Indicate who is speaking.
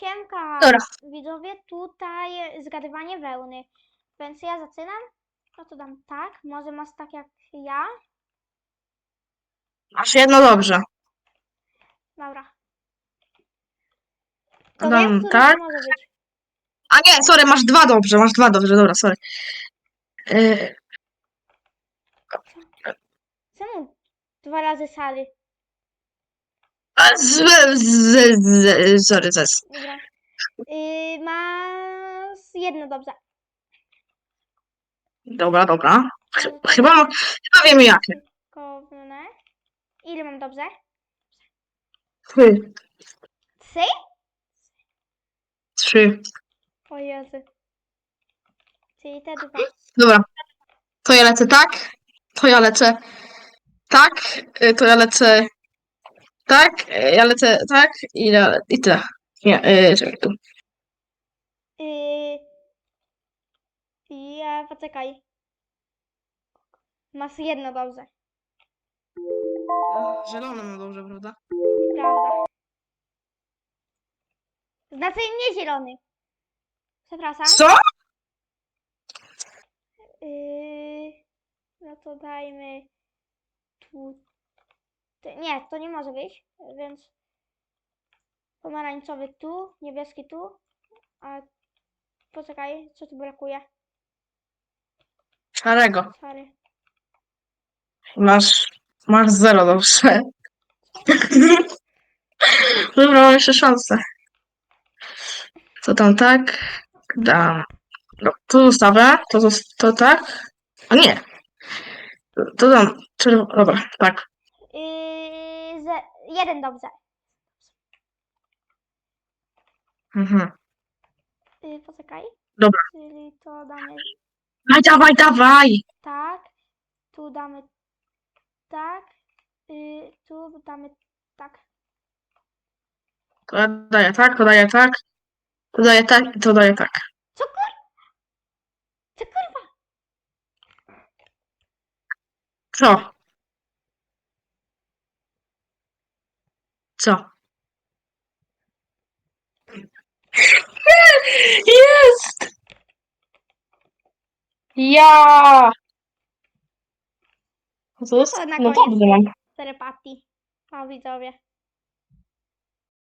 Speaker 1: Siemka,
Speaker 2: Dobra.
Speaker 1: widzowie, tutaj zgadywanie wełny. Więc ja zaczynam. No to dam tak. Może masz tak jak ja.
Speaker 2: Masz jedno dobrze.
Speaker 1: Dobra. To
Speaker 2: Dam
Speaker 1: wiem, który
Speaker 2: tak.
Speaker 1: to może być.
Speaker 2: A nie, sorry, masz dwa dobrze, masz dwa dobrze, dobra, sorry. Yy,
Speaker 1: Czemu dwa razy sali?
Speaker 2: Z, z, z, sorry, zes.
Speaker 1: Dobra. Yy, masz jedno dobrze.
Speaker 2: Dobra, dobra. Ch- Chyba, chyba wiemy jakie.
Speaker 1: Kowne. Ile mam dobrze?
Speaker 2: Trzy.
Speaker 1: Trzy?
Speaker 2: Trzy.
Speaker 1: O Jezu. Czyli te dwa.
Speaker 2: Dobra. To ja lecę tak, to ja lecę tak, y, to ja lecę tak, y, ja lecę tak i, ja, le- i tyle. Nie, yy, czekaj tu.
Speaker 1: Yy, ja, poczekaj. Masz jedno dobrze.
Speaker 2: Zielone no dobrze, prawda?
Speaker 1: Prawda. Znaczy nie zielony. Przepraszam.
Speaker 2: Co?
Speaker 1: Yy, no to dajmy tu. Nie, to nie może być, więc pomarańczowy tu, niebieski tu, a poczekaj, co tu brakuje?
Speaker 2: Szarego.
Speaker 1: Szary.
Speaker 2: Masz, masz zero dobrze. Dobra, mam jeszcze szansę. To tam tak, dam. No, to zostawię, to, to tak. A nie. To, to dam. czerw- Dobra, tak.
Speaker 1: Ze, jeden dobrze.
Speaker 2: Mhm.
Speaker 1: Yy, poczekaj.
Speaker 2: Dobra.
Speaker 1: Czyli to damy
Speaker 2: Dawaj, dawaj, dawaj!
Speaker 1: tak, tu damy tak, yy, tu damy tak.
Speaker 2: To daję tak, to daję tak. To daję tak i to daję tak.
Speaker 1: Co kur... Co kurwa?
Speaker 2: Co? Jest! Ja! No to jest?
Speaker 1: Na
Speaker 2: No
Speaker 1: koniec.
Speaker 2: dobrze mam.
Speaker 1: Telepatii. A widzowie.